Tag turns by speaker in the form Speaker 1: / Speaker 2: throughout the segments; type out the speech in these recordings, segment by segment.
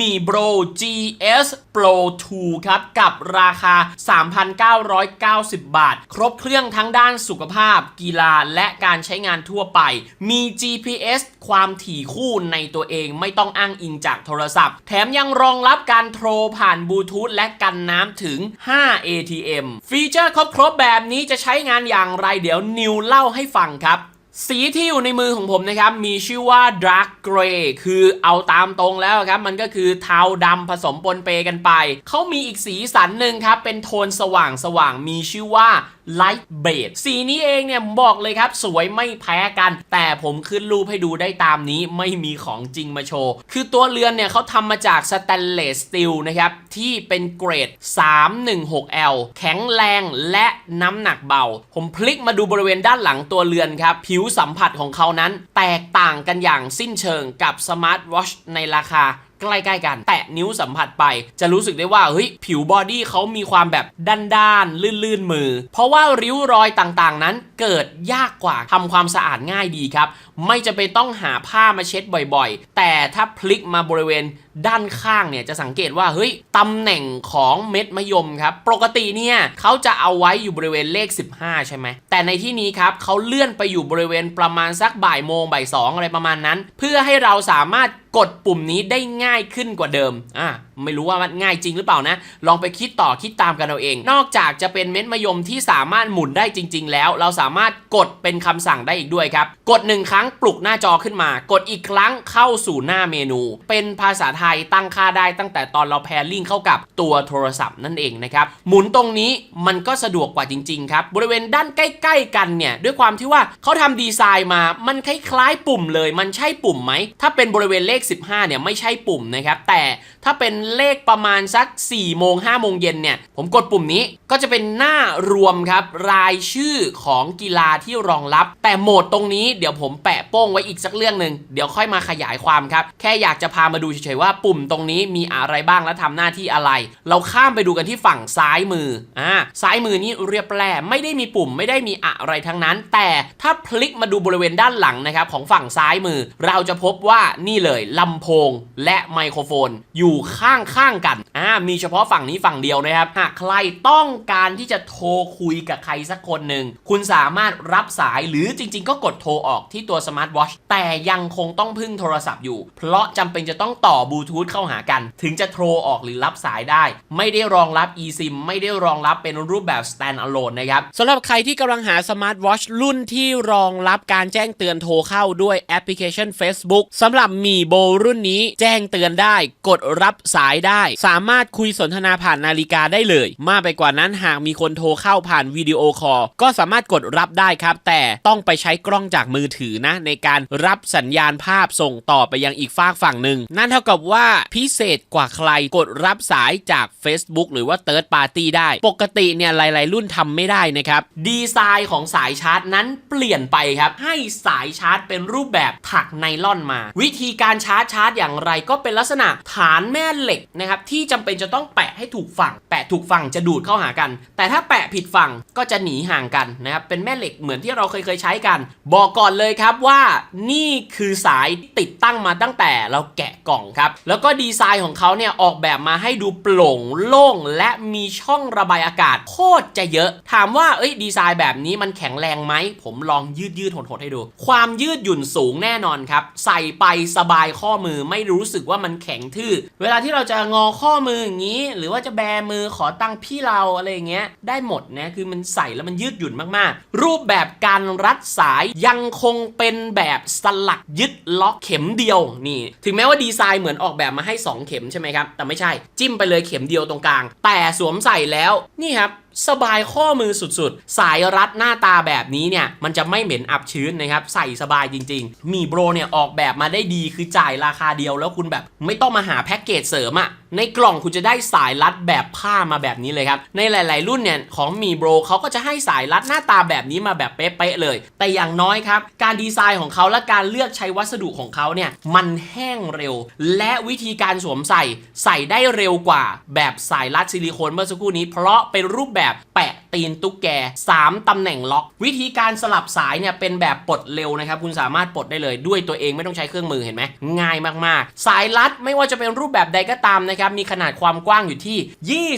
Speaker 1: มี Bro GS Pro 2 ครับ กับราคา 3,990 บาท ครบเครื่องทั้งด้านสุขภาพ กีฬาและการใช้งานทั่วไป มี GPS ความถี่คู่ในตัวเองไม่ต้องอ้างอิงจากโทรศัพท์ แถมยังรองรับการโทรผ่านบลูทูธและกันน้ำถึง 5 ATM ฟีเจอร์ครบๆแบบนี้จะใช้งานอย่างไรเดี๋ยวนิวเล่าให้ฟังครับ สีที่อยู่ในมือของผมนะครับ มีชื่อว่า Dark Gray คือเอาตามตรงแล้วครับ มันก็คือเทาดำผสมปนเปกันไป เขามีอีกสีสันหนึ่งครับ เป็นโทนสว่างสว่างๆมีชื่อว่า Light Beige สีนี้เองเนี่ยบอกเลยครับ สวยไม่แพ้กัน แต่ผมขึ้นรูปให้ดูได้ตามนี้ไม่มีของจริงมาโชว์ คือตัวเรือนเนี่ยเขาทำมาจากสแตนเลสสตีลนะครับ ที่เป็นเกรด 316L แข็งแรงและน้ำหนักเบา ผมพลิกมาดูบริเวณด้านหลังตัวเรือนครับ ผิวสัมผัสของเขานั้น แตกต่างกันอย่างสิ้นเชิงกับสมาร์ทวอชในราคา ใกล้ๆกัน แตะนิ้วสัมผัสไป จะรู้สึกได้ว่าเฮ้ยผิวบอดี้เขามีความแบบด้านๆลื่นๆมือ เพราะว่าริ้วรอยต่างๆ นั้นเกิดยากกว่าทำความสะอาดง่ายดีครับ ไม่จะเป็นต้องหาผ้ามาเช็ดบ่อยๆ แต่ถ้าพลิกมาบริเวณ ด้านข้างเนี่ยจะสังเกตว่าเฮ้ยตำแหน่งของเม็ดมะยมครับ ปกติเนี่ยเขาจะเอาไว้อยู่บริเวณเลข 15 ใช่ไหม แต่ในที่นี้ครับเขาเลื่อนไปอยู่บริเวณประมาณสักบ่ายโมงบ่ายสองอะไรประมาณนั้น เพื่อให้เราสามารถกดปุ่มนี้ได้ง่ายขึ้นกว่าเดิมอะ ไม่รู้ว่ามันง่ายจริงหรือเปล่านะ ลองไปคิดต่อคิดตามกันเอาเอง นอกจากจะเป็นเม็ดมะยมที่สามารถหมุนได้จริง ๆ แล้ว เราสามารถกดเป็นคำสั่งได้อีกด้วยครับ กดหนึ่งครั้งปลุกหน้าจอขึ้นมา กดอีกครั้งเข้าสู่หน้าเมนู เป็นภาษาไทยตั้งค่าได้ตั้งแต่ตอนเราแพรลิงเข้ากับตัวโทรศัพท์นั่นเองนะครับหมุนตรงนี้มันก็สะดวกกว่าจริงๆครับบริเวณด้านใกล้ ๆ กันเนี่ยด้วยความที่ว่าเขาทำดีไซน์มามันคล้ายๆปุ่มเลย มันใช่ปุ่มไหมถ้าเป็นบริเวณเลข 15เนี่ยไม่ใช่ปุ่มนะครับแต่ถ้าเป็นเลขประมาณสัก4โมง5โมงเย็นเนี่ย ผมกดปุ่มนี้ก็จะเป็นหน้ารวมครับ รายชื่อของกีฬาที่รองรับ แต่โหมดตรงนี้เดี๋ยวผมแปะโป้งไว้อีกสักเรื่องหนึ่งเดี๋ยวค่อยมาขยายความครับ แค่อยากจะพามาดูเฉยๆว่าปุ่มตรงนี้มีอะไรบ้างและทำหน้าที่อะไร เราข้ามไปดูกันที่ฝั่งซ้ายมืออ่าซ้ายมือนี่เรียบแร่ไม่ได้มีปุ่มไม่ได้มีอะไรทั้งนั้น แต่ถ้าพลิกมาดูบริเวณด้านหลังนะครับของฝั่งซ้ายมือ เราจะพบว่านี่เลยลำโพงและไมโครโฟน อยู่ข้างๆกันอ่ามีเฉพาะฝั่งนี้ฝั่งเดียวนะครับ หากใครต้องการที่จะโทรคุยกับใครสักคนหนึ่ง คุณสามารถรับสายหรือจริง ๆ ก็กดโทรออกที่ตัวสมาร์ทวอชแต่ยังคงต้องพึ่งโทรศัพท์อยู่ เพราะจำเป็นจะต้องต่อบลูทูธเข้าหากัน ถึงจะโทรออกหรือรับสายได้ ไม่ได้รองรับ eSIM ไม่ได้รองรับเป็นรูปแบบ stand alone นะครับสำหรับใครที่กำลังหาสมาร์ทวอชรุ่นที่รองรับการแจ้งเตือนโทรเข้าด้วยแอปพลิเคชัน Facebook สำหรับมีโบรุ่นนี้แจ้งเตือนได้ กดรับสายได้ สามารถคุยสนทนาผ่านนาฬิกาได้เลย มากไปกว่านั้นหากมีคนโทรเข้าผ่านวิดีโอคอลก็สามารถกดรับได้ครับ แต่ต้องไปใช้กล้องจากมือถือนะ ในการรับสัญญาณภาพส่งต่อไปยังอีกฝากฝั่งหนึ่งนั่นเท่ากับว่าพิเศษกว่าใครกดรับสายจาก Facebook หรือว่า Third Party ได้ ปกติเนี่ยหลาย ๆ รุ่นทำไม่ได้นะครับดีไซน์ของสายชาร์จนั้นเปลี่ยนไปครับ ให้สายชาร์จเป็นรูปแบบถักไนล่อนมา วิธีการชาร์จชาร์จอย่างไรก็เป็นลักษณะฐานแม่เหล็กนะครับที่จำเป็นจะต้องแปะให้ถูกฝั่ง แปะถูกฝั่งจะดูดเข้าหากัน แต่ถ้าแปะผิดฝั่งก็จะหนีห่างกันนะครับเป็นแม่เหล็กเหมือนที่เราเคยเคยใช้กัน บอกก่อนเลยครับว่านี่คือสายติดตั้งมาตั้งแต่เราแกะกล่องครับ แล้วก็ดีไซน์ของเขาเนี่ยออกแบบมาให้ดูโปร่งโล่ง และมีช่องระบายอากาศโคตรจะเยอะ ถามว่าเอ้ยดีไซน์แบบนี้มันแข็งแรงไหมผมลองยืดยืดหดๆให้ดู ความยืดหยุ่นสูงแน่นอนครับ ใส่ไปสบายข้อมือไม่รู้สึกว่ามันแข็งทื่อ เวลาที่เราจะงอข้อมืออย่างนี้ หรือว่าจะแบมือขอตั้งพี่เราอะไรอย่างเงี้ยได้หมดนะคือมันใส่แล้วมันยืดหยุ่นมากๆ รูปแบบการรัดสายยังคงเป็นแบบสลักยึดล็อกเข็มเดียวนี่ ถึงแม้ว่าดีไซน์เหมือนออกแบบมาให้ 2 เข็มใช่ไหมครับแต่ไม่ใช่จิ้มไปเลยเข็มเดียวตรงกลาง แต่สวมใส่แล้วนี่ครับ สบายข้อมือสุดๆ สายรัดหน้าตาแบบนี้เนี่ย มันจะไม่เหม็นอับชื้นนะครับ ใส่สบายจริงๆ มีโบรเนี่ยออกแบบมาได้ดีคือจ่ายราคาเดียวแล้วคุณแบบ ไม่ต้องมาหาแพ็กเกจเสริมอะ ในกล่องคุณจะได้สายรัดแบบผ้ามาแบบนี้เลยครับ ในหลาย ๆ รุ่นเนี่ยของมีโบรเขาก็จะให้สายรัดหน้าตาแบบนี้มาแบบเป๊ะๆเลย แต่อย่างน้อยครับ การดีไซน์ของเขาและการเลือกใช้วัสดุของเขาเนี่ยมันแห้งเร็ว และวิธีการสวมใส่ใส่ได้เร็วกว่า แบบสายรัดซิลิโคนเมื่อสักครู่นี้ เพราะเป็นรูปแบบแปะตีนตุ๊กแก 3 ตำแหน่งล็อก วิธีการสลับสายเนี่ยเป็นแบบปลดเร็วนะครับ คุณสามารถปลดได้เลยด้วยตัวเองไม่ต้องใช้เครื่องมือเห็นไหมง่ายมากๆ สายรัดไม่ว่าจะเป็นรูปแบบใดก็ตามนะครับมีขนาดความกว้างอยู่ที่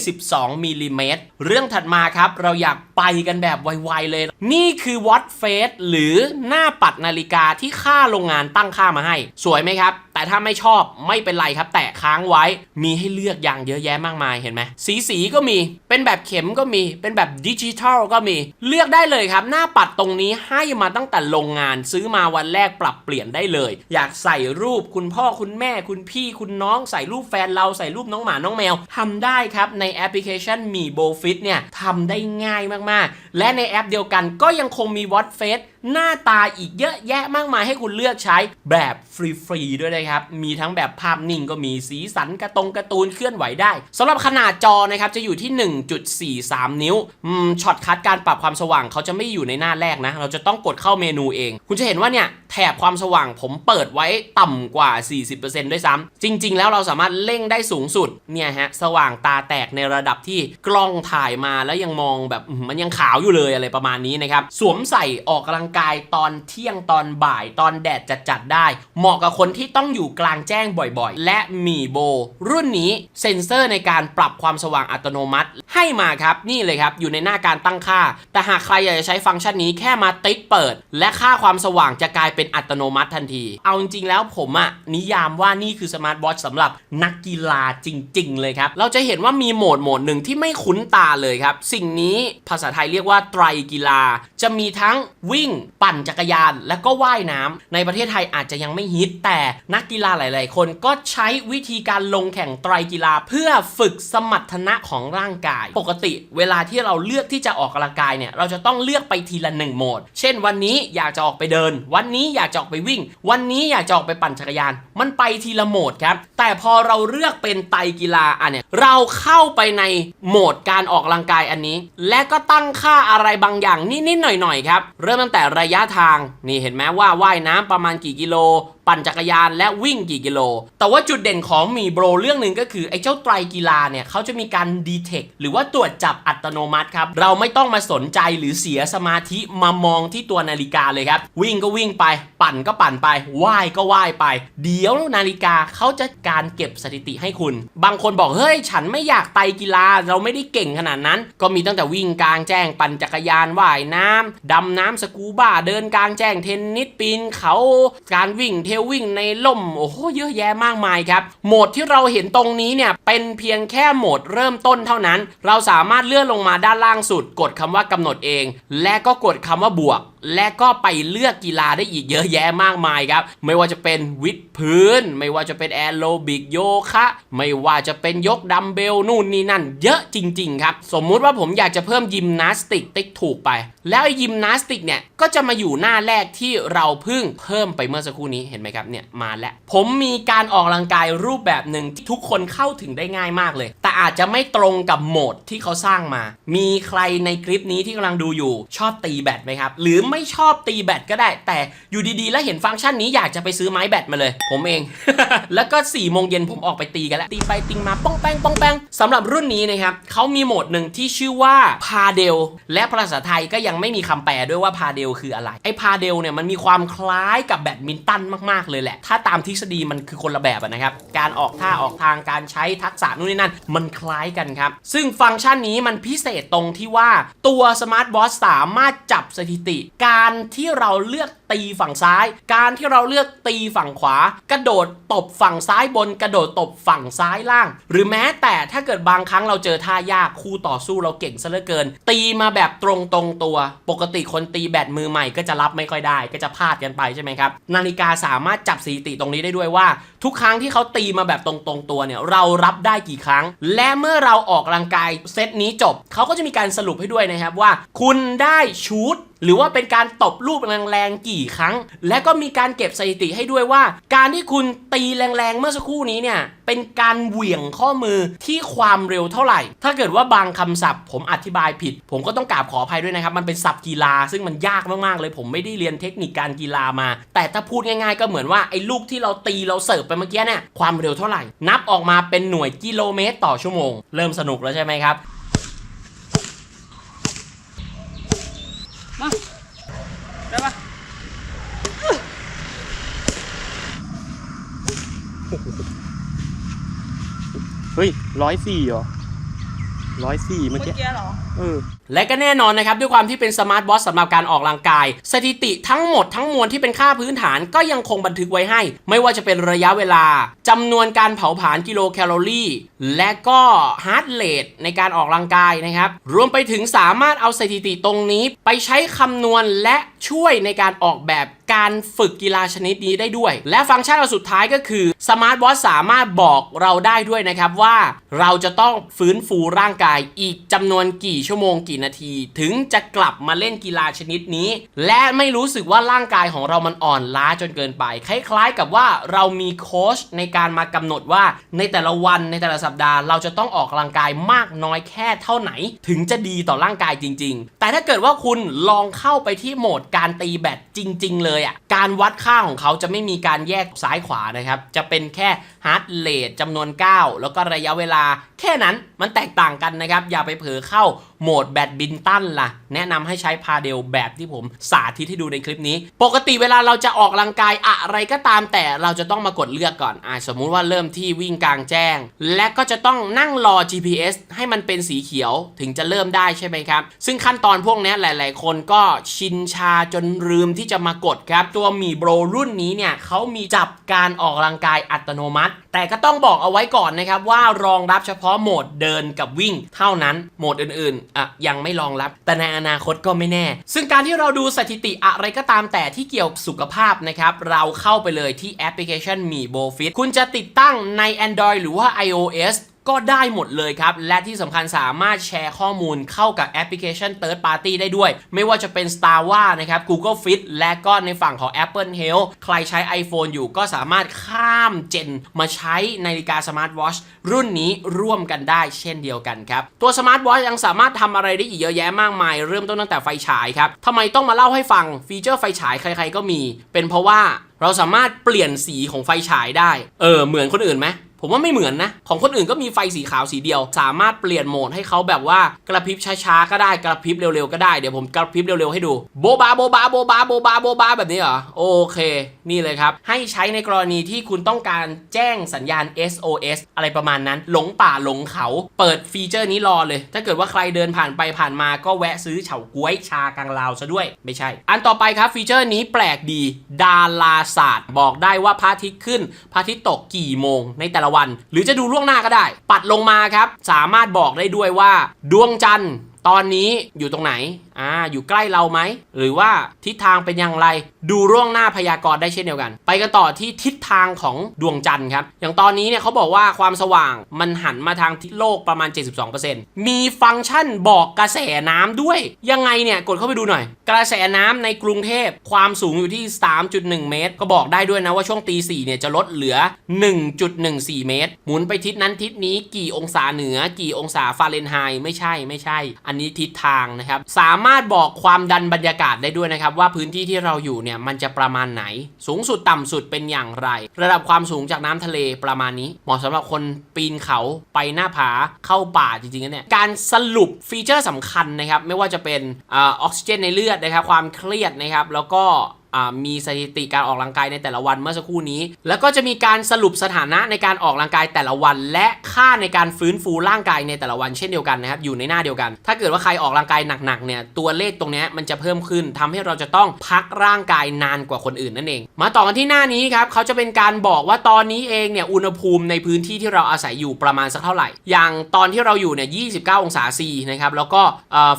Speaker 1: 22มิลลิเมตรเรื่องถัดมาครับเราอยากไปกันแบบไวๆเลย นี่คือวอตเฟสหรือหน้าปัดนาฬิกาที่ค่าโรงงานตั้งค่ามาให้ สวยไหมครับ แต่ถ้าไม่ชอบไม่เป็นไรครับ แตะค้างไว้มีให้เลือกอย่างเยอะแยะมากมายเห็นไหมสีสีก็มี เป็นแบบเข็มก็มี เป็นแบบดิจิทัลก็มี เลือกได้เลยครับ หน้าปัดตรงนี้ให้มาตั้งแต่โรงงานซื้อมาวันแรกปรับเปลี่ยนได้เลย อยากใส่รูปคุณพ่อคุณแม่คุณพี่คุณน้องใส่รูปแฟนเราใส่รูปน้องหมาน้องแมวทำได้ครับในแอปพลิเคชันมีโบฟิตเนี่ยทำได้ง่ายมากๆ และในแอปเดียวกันก็ยังคงมีวอตเฟสหน้าตาอีกเยอะแยะมากมายให้คุณเลือกใช้แบบฟรีๆด้วยนะครับ มีทั้งแบบภาพนิ่งก็มีสีสันกระตรงกร์ตูนเคลื่อนไหวได้สำหรับขนาดจอนะครับจะอยู่ที่ 1.43 นิ้วช็อตคัดการปรับความสว่างเขาจะไม่อยู่ในหน้าแรกนะ เราจะต้องกดเข้าเมนูเอง คุณจะเห็นว่าเนี่ยแถบความสว่างผมเปิดไว้ต่ำกว่า 40%ด้วยซ้ำจริง ๆ แล้วเราสามารถเร่งได้สูงสุดเนี่ยฮะสว่างตาแตกในระดับที่กล้องถ่ายมาแล้วยังมองแบบมันยังขาวอยู่เลยอะไรประมาณนี้นะครับสวมใส่ออกกำลังกายตอนเที่ยงตอนบ่าย ตอนแดดจัดๆได้ เหมาะกับคนที่ต้องอยู่กลางแจ้งบ่อยๆ และมีโบ รุ่นนี้เซ็นเซอร์ในการปรับความสว่างอัตโนมัติ ให้มาครับนี่เลยครับอยู่ในหน้าการตั้งค่า แต่หากใครอยากจะใช้ฟังก์ชันนี้แค่มาติ๊กเปิด และค่าความสว่างจะกลายเป็นอัตโนมัติทันที เอาจริงๆแล้วผมอะนิยามว่านี่คือสมาร์ทวอทสำหรับนักกีฬาจริง ๆ เลยครับเราจะเห็นว่ามีโหมดโหมดหนึ่งที่ไม่คุ้นตาเลยครับสิ่งนี้ภาษาไทยเรียกว่าไตรกีฬาจะมีทั้งวิ่งปั่นจักรยาน และก็ว่ายน้ำในประเทศไทยอาจจะยังไม่ฮิต แต่นักกีฬาหลาย ๆ คนก็ใช้วิธีการลงแข่งไตรกีฬา เพื่อฝึกสมรรถนะของร่างกาย ปกติเวลาที่เราเลือกที่จะออกกำลังกายเนี่ยเราจะต้องเลือกไปทีละหนึ่งโหมด เช่น วันนี้อยากจะออกไปเดิน วันนี้อยากจะออกไปวิ่ง วันนี้อยากจะออกไปปั่นจักรยาน มันไปทีละโหมดครับ แต่พอเราเลือกเป็นไตรกีฬาอันเนี่ยเราเข้าไปในโหมดการออกกำลังกายอันนี้ และก็ตั้งค่าอะไรบางอย่างนิดๆหน่อยๆครับ เริ่มตั้งแต่ระยะทางนี่เห็นไหมว่าว่ายน้ำประมาณกี่กิโล ปั่นจักรยานและวิ่งกี่กิโล แต่ว่าจุดเด่นของมีโบรเรื่องหนึ่งก็คือไอ้เจ้าไตรกีฬาเนี่ยเขาจะมีการดีเทคหรือว่าตรวจจับอัตโนมัติครับ เราไม่ต้องมาสนใจหรือเสียสมาธิมามองที่ตัวนาฬิกาเลยครับ วิ่งก็วิ่งไป ปั่นก็ปั่นไปว่ายก็ว่ายไป เดี๋ยวนาฬิกาเขาจะการเก็บสถิติให้คุณ บางคนบอกเฮ้ยฉันไม่อยากไตรกีฬาเราไม่ได้เก่งขนาดนั้น ก็มีตั้งแต่วิ่งกลางแจ้งปั่นจักรยานว่ายน้ำดำน้ำสกูบ้าเดินกลางแจ้งเทนนิสปีนเขาการวิ่งเทลวิ่งในล่ม โอ้โหเยอะแยะมากมายครับ โหมดที่เราเห็นตรงนี้เนี่ย เป็นเพียงแค่โหมดเริ่มต้นเท่านั้น เราสามารถเลื่อนลงมาด้านล่างสุด กดคำว่ากำหนดเอง และก็กดคำว่าบวกและก็ไปเลือกกีฬาได้อีกเยอะแยะมากมายครับ ไม่ว่าจะเป็นวิดพื้น ไม่ว่าจะเป็นแอโรบิกโยคะ ไม่ว่าจะเป็นยกดัมเบลนู่นนี่นั่น เยอะจริง ๆ ครับ สมมุติว่าผมอยากจะเพิ่มยิมนาสติกติ๊กถูกไป แล้วไอ้ยิมนาสติกเนี่ย ก็จะมาอยู่หน้าแรกที่เราเพิ่งเพิ่มไปเมื่อสักครู่นี้เห็นไหมครับเนี่ยมาแล้ว ผมมีการออกกำลังกายรูปแบบหนึ่งที่ทุกคนเข้าถึงได้ง่ายมากเลย แต่อาจจะไม่ตรงกับโหมดที่เขาสร้างมา มีใครในคลิปนี้ที่กำลังดูอยู่ชอบตีแบดไหมครับหรือไม่ชอบตีแบดก็ได้ แต่อยู่ดีๆ แล้วเห็นฟังก์ชันนี้อยากจะไปซื้อไม้แบดมาเลย ผมเอง แล้วก็4ี่โมงเย็นผมออกไปตีกันแล้วตีไปตีมาป้องแป้งป้องแป้งสำหรับรุ่นนี้นะครับเขามีโหมดหนึ่งที่ชื่อว่าพาเดลและภาษาไทยก็ยังไม่มีคำแปลด้วยว่าพาเดลคืออะไรไอ้พาเดลเนี่ยมันมีความคล้ายกับแบดมินตันมากๆเลยแหละ ถ้าตามทฤษฎีมันคือคนละแบบนะครับการออกท่าออกทางการใช้ทักษะนู่นนี่นั่น มันคล้ายกันครับ ซึ่งฟังก์ชันนี้มันพิเศษตรงที่ว่าตัวสมาร์ทบอสสามารถจับสถิติการที่เราเลือก ตีฝั่งซ้าย การที่เราเลือกตีฝั่งขวา กระโดดตบฝั่งซ้ายบน กระโดดตบฝั่งซ้ายล่าง หรือแม้แต่ถ้าเกิดบางครั้งเราเจอท่ายากคู่ต่อสู้เราเก่งซะเหลือเกิน ตีมาแบบตรงตรงตัว ปกติคนตีแบตมือใหม่ก็จะรับไม่ค่อยได้ ก็จะพลาดกันไปใช่ไหมครับนาฬิกาสามารถจับสถิติตรงนี้ได้ด้วยว่า ทุกครั้งที่เขาตีมาแบบตรงตรงตัวเนี่ยเรารับได้กี่ครั้ง และเมื่อเราออกกำลังกายเซตนี้จบเขาก็จะมีการสรุปให้ด้วยนะครับว่า คุณได้ชูดหรือว่าเป็นการตบลูกแรงๆกี่ครั้ง และก็มีการเก็บสถิติให้ด้วยว่า การที่คุณตีแรงๆ เมื่อสักครู่นี้เนี่ยเป็นการเหวี่ยงข้อมือที่ความเร็วเท่าไหร่ ถ้าเกิดว่าบางคำศัพท์ ผมอธิบายผิด ผมก็ต้องกราบขออภัยด้วยนะครับ มันเป็นศัพท์กีฬา ซึ่งมันยากมากๆเลย ผมไม่ได้เรียนเทคนิคการกีฬามา แต่ถ้าพูดง่ายๆ ก็เหมือนว่าไอ้ลูกที่เราตีเราเสิร์ฟไปเมื่อกี้เนี่ยความเร็วเท่าไหร่ นับออกมาเป็นหน่วยกิโลเมตรต่อชั่วโมง เริ่มสนุกแล้วใช่ไหมครับมาได้ปะ
Speaker 2: เฮ้ยร้อยสี่เหรอร้อยสี่เมื่อ
Speaker 3: เมื่อ
Speaker 2: กี้
Speaker 3: กี้เหรอ
Speaker 2: เออ
Speaker 1: และก็แน่นอนนะครับด้วยความที่เป็นสมาร์ทวอทสำหรับการออกกำลังกาย สถิติทั้งหมดทั้งมวลที่เป็นค่าพื้นฐานก็ยังคงบันทึกไว้ให้ ไม่ว่าจะเป็นระยะเวลาจำนวนการเผาผลาญกิโลแคลอรี่ และก็ฮาร์ดเรทในการออกกำลังกายนะครับ รวมไปถึงสามารถเอาสถิติตรงนี้ ไปใช้คำนวณและช่วยในการออกแบบการฝึกกีฬาชนิดนี้ได้ด้วย และฟังก์ชันอสุดท้ายก็คือสมาร์ทวอทสามารถบอกเราได้ด้วยนะครับว่าเราจะต้องฟื้นฟูร่างกายอีกจำนวนกี่ชั่วโมงกี่นาที ถึงจะกลับมาเล่นกีฬาชนิดนี้ และไม่รู้สึกว่าร่างกายของเรามันอ่อนล้าจนเกินไป คล้ายๆ กับว่าเรามีโค้ชในการมากำหนดว่าในแต่ละวันในแต่ละสัปดาห์ เราจะต้องออกกำลังกายมากน้อยแค่เท่าไหน ถึงจะดีต่อร่างกายจริง ๆ แต่ถ้าเกิดว่าคุณลองเข้าไปที่โหมดการตีแบตจริง ๆ เลยอะการวัดค่าของเขาจะไม่มีการแยกซ้ายขวานะครับจะเป็นแค่ฮาร์ดเรทจำนวนก้าวแล้วก็ระยะเวลา แค่นั้นมันแตกต่างกันนะครับ อย่าไปเผลอเข้า โหมดแบดบินตันล่ะ แนะนำให้ใช้พาเดลแบบที่ผมสาธิตให้ดูในคลิปนี้ ปกติเวลาเราจะออกกำลังกายอะไรก็ตามแต่เราจะต้องมากดเลือกก่อนอ่าสมมุติว่าเริ่มที่วิ่งกลางแจ้ง และก็จะต้องนั่งรอ GPS ให้มันเป็นสีเขียวถึงจะเริ่มได้ใช่ไหมครับ ซึ่งขั้นตอนพวกนี้หลาย ๆ คนก็ชินชาจนลืมที่จะมากดครับ ตัวมีโบรรุ่นนี้เนี่ยเขามีจับการออกกำลังกายอัตโนมัติแต่ก็ต้องบอกเอาไว้ก่อนนะครับว่ารองรับเฉพาะโหมดเดินกับวิ่ง เท่านั้นโหมดอื่นๆอะยังไม่รองรับ แต่ในอนาคตก็ไม่แน่ ซึ่งการที่เราดูสถิติอะไรก็ตามแต่ที่เกี่ยวกับสุขภาพนะครับเราเข้าไปเลยที่แอปพลิเคชันมีโบฟิตคุณจะติดตั้งใน Android หรือว่า iOS ก็ได้หมดเลยครับ และที่สำคัญสามารถแชร์ข้อมูลเข้ากับแอปพลิเคชัน Third Party ได้ด้วย ไม่ว่าจะเป็น Star w a นะครับ Google Fit และก็ในฝั่งของ Apple Health ใครใช้ iPhone อยู่ก็สามารถข้ามเจนมาใช้นาฬิกาสมาร์ทวอชรุ่นนี้ร่วมกันได้เช่นเดียวกันครับ ตัวสมาร์ทวอชยังสามารถทำอะไรได้อีกเยอะแยะมากมาย เริ่มต้นตั้งแต่ไฟฉายครับทำไมต้องมาเล่าให้ฟังฟีเจอร์ไฟฉายใคร ๆ ก็มี เป็นเพราะว่าเราสามารถเปลี่ยนสีของไฟฉายได้ เออ เหมือนคนอื่นไหม ผมว่าไม่เหมือนนะ ของคนอื่นก็มีไฟสีขาวสีเดียว สามารถเปลี่ยนโหมดให้เขาแบบว่ากระพริบช้าๆก็ได้กระพริบเร็วๆก็ได้เดี๋ยวผมกระพริบเร็วๆให้ดูโบบาโบบาโบบาโบบาโบบาแบบนี้เหรอโอเค นี่เลยครับ ให้ใช้ในกรณีที่คุณต้องการแจ้งสัญญาณ SOS อะไรประมาณนั้น หลงป่าหลงเขา เปิดฟีเจอร์นี้รอเลย ถ้าเกิดว่าใครเดินผ่านไปผ่านมาก็แวะซื้อเฉาก๊วยชากลางลาวซะด้วยไม่ใช่ อันต่อไปครับฟีเจอร์นี้แปลกดี ดาราศาสตร์ บอกได้ว่าพระอาทิตย์ขึ้นพระอาทิตย์ตกกี่โมงในแต่ละวัน หรือจะดูล่วงหน้าก็ได้ ปัดลงมาครับ สามารถบอกได้ด้วยว่า ดวงจันทร์ตอนนี้อยู่ตรงไหน อ่าอยู่ใกล้เราไหม หรือว่าทิศทางเป็นอย่างไร ดูร่วงหน้าพยากรณ์ได้เช่นเดียวกัน ไปกันต่อที่ทิศทางของดวงจันทร์ครับ อย่างตอนนี้เนี่ยเขาบอกว่าความสว่างมันหันมาทางทิศโลกประมาณ 72%มีฟังก์ชันบอกกระแสน้ำด้วย ยังไงเนี่ยกดเข้าไปดูหน่อย กระแสน้ำในกรุงเทพความสูงอยู่ที่ 3.1 เมตร ก็บอกได้ด้วยนะว่าช่วงตี4เนี่ยจะลดเหลือ 1.14 เมตร หมุนไปทิศนั้นทิศนี้กี่องศาเหนือ กี่องศาฟาเรนไฮต์ไม่ใช่ไม่ใช่ อันนี้ทิศทางนะครับสามารถบอกความดันบรรยากาศได้ด้วยนะครับ ว่าพื้นที่ที่เราอยู่เนี่ยมันจะประมาณไหน สูงสุดต่ำสุดเป็นอย่างไร ระดับความสูงจากน้ำทะเลประมาณนี้ เหมาะสำหรับคนปีนเขาไปหน้าผาเข้าป่าจริงๆเนี่ยการสรุปฟีเจอร์สำคัญนะครับ ไม่ว่าจะเป็นออกซิเจนในเลือดนะครับ ความเครียดนะครับ แล้วก็ มีสถิติการออกกำลังกายในแต่ละวันเมื่อสักครู่นี้ แล้วก็จะมีการสรุปสถานะในการออกกำลังกายแต่ละวัน และค่าในการฟื้นฟูร่างกายในแต่ละวันเช่นเดียวกันนะครับอยู่ในหน้าเดียวกัน ถ้าเกิดว่าใครออกกำลังกายหนักๆเนี่ยตัวเลขตรงนี้มันจะเพิ่มขึ้นทำให้เราจะต้องพักร่างกายนานกว่าคนอื่นนั่นเอง มาต่อกันที่หน้านี้ครับเขาจะเป็นการบอกว่าตอนนี้เองเนี่ยอุณหภูมิในพื้นที่ที่เราอาศัยอยู่ประมาณสักเท่าไหร่ อย่างตอนที่เราอยู่เนี่ย29 องศาซีนะครับแล้วก็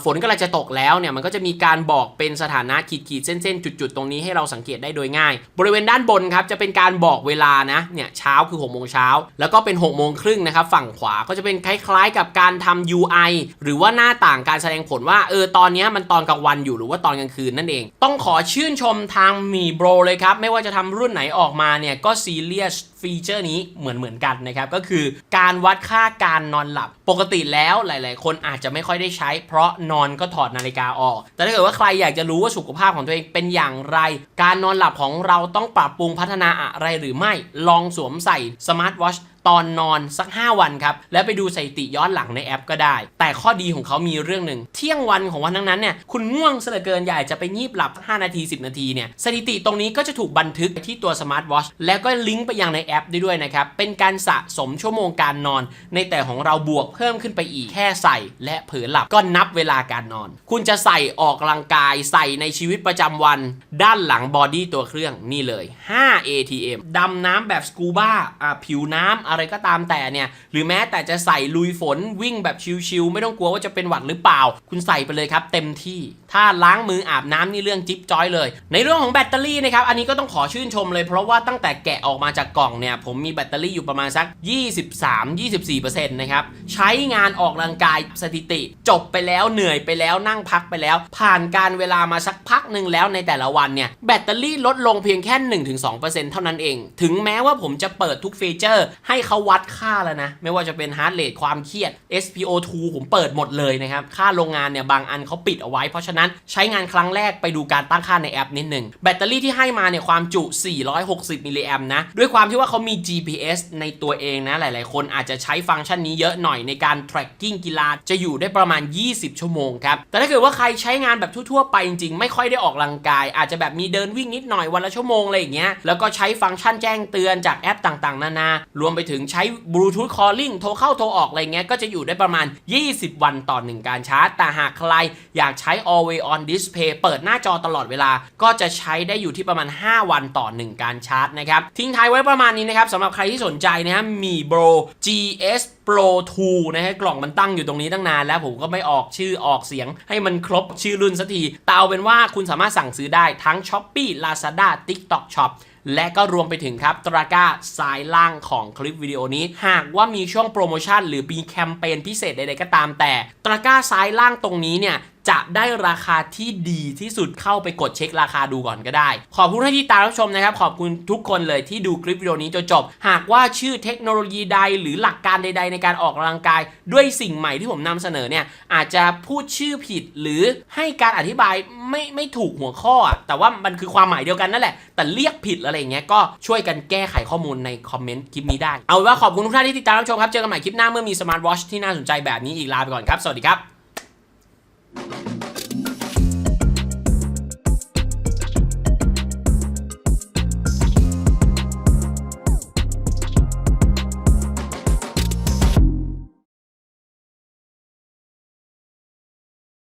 Speaker 1: ฝนกำลังจะตกแล้วเนี่ยมันก็จะมีการบอกเป็นสถานะขีดๆเส้นๆจุดๆตรงนี้ให้เราสังเกตได้โดยง่าย บริเวณด้านบนครับจะเป็นการบอกเวลานะเนี่ยเช้าคือ6โมงเช้าแล้วก็เป็น6โมงครึ่งนะครับฝั่งขวาก็จะเป็นคล้ายๆ กับการทำ UI หรือว่าหน้าต่างการแสดงผลว่าเออตอนนี้มันตอนกลางวันอยู่หรือว่าตอนกลางคืนนั่นเอง ต้องขอชื่นชมทางมีโบรเลยครับไม่ว่าจะทำรุ่นไหนออกมาเนี่ยก็ซีเรียสฟีเจอร์นี้เหมือนเหมือนๆกันนะครับ ก็คือการวัดค่าการนอนหลับ ปกติแล้วหลาย ๆ คนอาจจะไม่ค่อยได้ใช้ เพราะนอนก็ถอดนาฬิกาออก แต่ถ้าเกิดว่าใครอยากจะรู้ว่าสุขภาพของตัวเองเป็นอย่างไร การนอนหลับของเราต้องปรับปรุงพัฒนาอะไรหรือไม่ลองสวมใส่สมาร์ทวอช ตอนนอนสัก 5 วันครับ แล้วไปดูสถิติย้อนหลังในแอปก็ได้ แต่ข้อดีของเขามีเรื่องหนึ่ง เที่ยงวันของวันนั้นนั้นเนี่ย คุณง่วงเสยเหลือเกินอยากจะไปงีบหลับ 5 นาที 10 นาทีเนี่ย สถิติตรงนี้ก็จะถูกบันทึกที่ตัวสมาร์ทวอชแล้วก็ลิงก์ไปยังในแอปได้ด้วยนะครับ เป็นการสะสมชั่วโมงการนอน ในแต่ของเราบวกเพิ่มขึ้นไปอีกแค่ใส่และเผลอหลับก็นับเวลาการนอน คุณจะใส่ออกกำลังกายใส่ในชีวิตประจำวัน ด้านหลังบอดี้ตัวเครื่องนี่เลย 5 ATM ดำน้ำแบบสกูบ้าอ่าผิวน้ำอะไรก็ตามแต่เนี่ย หรือแม้แต่จะใส่ลุยฝนวิ่งแบบชิลๆไม่ต้องกลัวว่าจะเป็นหวัดหรือเปล่า คุณใส่ไปเลยครับ เต็มที่ถ้าล้างมืออาบน้ำนี่เรื่องจิ๊บจ้อยเลย ในเรื่องของแบตเตอรี่นะครับอันนี้ก็ต้องขอชื่นชมเลย เพราะว่าตั้งแต่แกะออกมาจากกล่องเนี่ยผมมีแบตเตอรี่อยู่ประมาณสัก 23-24%นะครับใช้งานออกกำลังกายสถิติ จบไปแล้วเหนื่อยไปแล้วนั่งพักไปแล้ว ผ่านการเวลามาสักพักหนึ่งแล้วในแต่ละวันเนี่ยแบตเตอรี่ลดลงเพียงแค่ 1-2%เท่านั้นเอง ถึงแม้ว่าผมจะเปิดทุกฟีเจอร์ ให้เขาวัดค่าแล้วนะ ไม่ว่าจะเป็นฮาร์ดเรทความเครียด SPO2 ผมเปิดหมดเลยนะครับ ค่าโรงงานเนี่ยบางอันเขาปิดเอาไว้ เพราะฉะนั้นใช้งานครั้งแรกไปดูการตั้งค่าในแอปนิดหนึ่งแบตเตอรี่ที่ให้มาเนี่ยความจุ 460 มิลลิแอมนะ ด้วยความที่ว่าเขามี GPS ในตัวเองนะ หลาย ๆ คนอาจจะใช้ฟังก์ชันนี้เยอะหน่อยในการ tracking กีฬาจะอยู่ได้ประมาณ 20 ชั่วโมงครับ แต่ถ้าเกิดว่าใครใช้งานแบบทั่ว ๆ ไปจริง ๆ ไม่ค่อยได้ออกกำลังกาย อาจจะแบบมีเดินวิ่งนิดหน่อยวันละชั่วโมงอะไรอย่างเงี้ย แล้วก็ใช้ฟังก์ชันแจ้งเตือนจากแอปต่าง ๆ นานา รวมไปถึงใช้ Bluetooth calling โทรเข้าโทรออกอะไรเงี้ยก็จะอยู่ได้ประมาณ 20 วันต่อหนึ่งการชาร์จ แต่หากใครอยากใช้ always on display เปิดหน้าจอตลอดเวลา ก็จะใช้ได้อยู่ที่ประมาณ 5 วันต่อ 1 การชาร์จนะครับ ทิ้งท้ายไว้ประมาณนี้นะครับสำหรับใครที่สนใจนะฮะมี Bro GS Pro 2 นะฮะกล่องมันตั้งอยู่ตรงนี้ตั้งนานแล้วผมก็ไม่ออกชื่อออกเสียง ให้มันครบชื่อรุ่นสักทีแต่เอาเป็นว่าคุณสามารถสั่งซื้อได้ทั้ง Shopee Lazada TikTok Shop และก็รวมไปถึงครับตราก้าซ้ายล่างของคลิปวิดีโอนี้ หากว่ามีช่วงโปรโมชั่นหรือมีแคมเปญพิเศษใดๆก็ตามแต่ ตราก้าซ้ายล่างตรงนี้เนี่ย จะได้ราคาที่ดีที่สุดเข้าไปกดเช็คราคาดูก่อนก็ได้ ขอบคุณที่ตามรับชมนะครับ ขอบคุณทุกคนเลยที่ดูคลิปวิดีโอนี้จนจบ หากว่าชื่อเทคโนโลยีใด หรือหลักการใด ๆ ในการออกกำลังกาย ด้วยสิ่งใหม่ที่ผมนำเสนอเนี่ยอาจจะพูดชื่อผิดหรือให้การอธิบายไม่ไม่ถูกหัวข้อ แต่ว่ามันคือความหมายเดียวกันนั่นแหละ แต่เรียกผิดอะไรอย่างเงี้ยก็ช่วยกันแก้ไขข้อมูลในคอมเมนต์คลิปนี้ได้ เอาว่าขอบคุณทุกท่านที่ติดตามรับชมครับ เจอกันใหม่คลิปหน้าเมื่อมีสมาร์ทวอชที่น่าสนใจแบบนี้อีกลาไปก่อนครับ สวัสดีครับ Thank you.